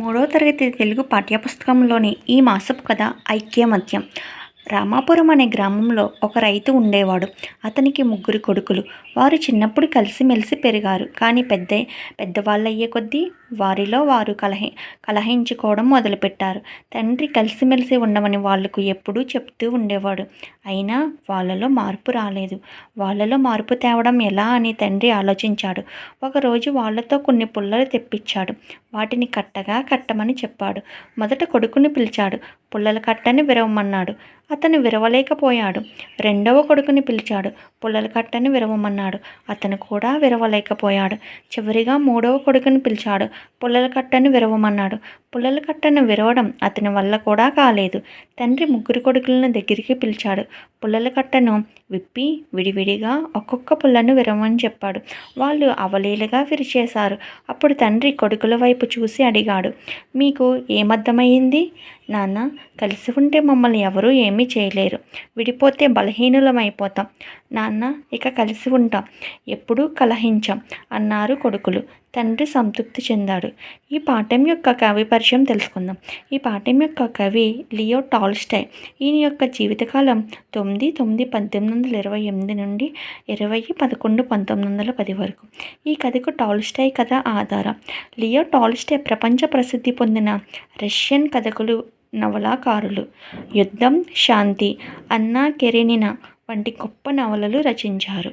మూడో తరగతి తెలుగు పాఠ్యపుస్తకంలోని ఈ మాసపు కథ ఐక్యమత్యం. రామాపురం అనే గ్రామంలో ఒక రైతు ఉండేవాడు. అతనికి ముగ్గురు కొడుకులు. వారు చిన్నప్పుడు కలిసిమెలిసి పెరిగారు. కానీ పెద్ద పెద్దవాళ్ళయ్యే కొద్దీ వారిలో వారు కలహి కలహించుకోవడం మొదలుపెట్టారు. తండ్రి కలిసిమెలిసి ఉండమని వాళ్ళకు ఎప్పుడూ చెప్తూ ఉండేవాడు. అయినా వాళ్ళలో మార్పు రాలేదు. వాళ్ళలో మార్పు తేవడం ఎలా అని తండ్రి ఆలోచించాడు. ఒకరోజు వాళ్ళతో కొన్ని పుల్లలు తెప్పించాడు. వాటిని కట్టగా కట్టమని చెప్పాడు. మొదట కొడుకుని పిలిచాడు. పుల్లల కట్టని విరవమన్నాడు. అతను విరవలేకపోయాడు. రెండవ కొడుకుని పిలిచాడు. పుల్లల కట్టని విరవమన్నాడు. అతను కూడా విరవలేకపోయాడు. చివరిగా మూడవ కొడుకుని పిలిచాడు. పుల్లల కట్టని విరవమన్నాడు. పుల్లల కట్టను విరవడం అతని వల్ల కూడా కాలేదు. తండ్రి ముగ్గురు కొడుకులను దగ్గరికి పిలిచాడు. పుల్లల కట్టను విప్పి విడివిడిగా ఒక్కొక్క పుల్లను విరవమని చెప్పాడు. వాళ్ళు అవలీలగా విరిచేశారు. అప్పుడు తండ్రి కొడుకుల వైపు చూసి అడిగాడు. మీకు ఏమర్థమైంది? నాన్న కలిసి ఉంటే మమ్మల్ని ఎవరూ ఏమీ చేయలేరు. విడిపోతే బలహీనులమైపోతాం. నాన్న ఇక కలిసి ఉంటాం ఎప్పుడూ కలహించాం అన్నారు కొడుకులు. తండ్రి సంతృప్తి చెందాడు. ఈ పాఠం యొక్క కవి పరిచయం తెలుసుకుందాం. ఈ పాఠం యొక్క కవి లియో టాల్స్టై ఈయన యొక్క జీవితకాలం తొమ్మిది తొమ్మిది పద్దెనిమిది వందల ఇరవై ఎనిమిది నుండి ఇరవై పదకొండు పంతొమ్మిది వందల పది వరకు. ఈ కథకు టాల్స్టై కథ ఆధారం. లియో టాల్స్టై ప్రపంచ ప్రసిద్ధి పొందిన రష్యన్ కథకులు నవలాకారులు. యుద్ధం శాంతి అన్నా కెరెనినా వంటి గొప్ప నవలలు రచించారు.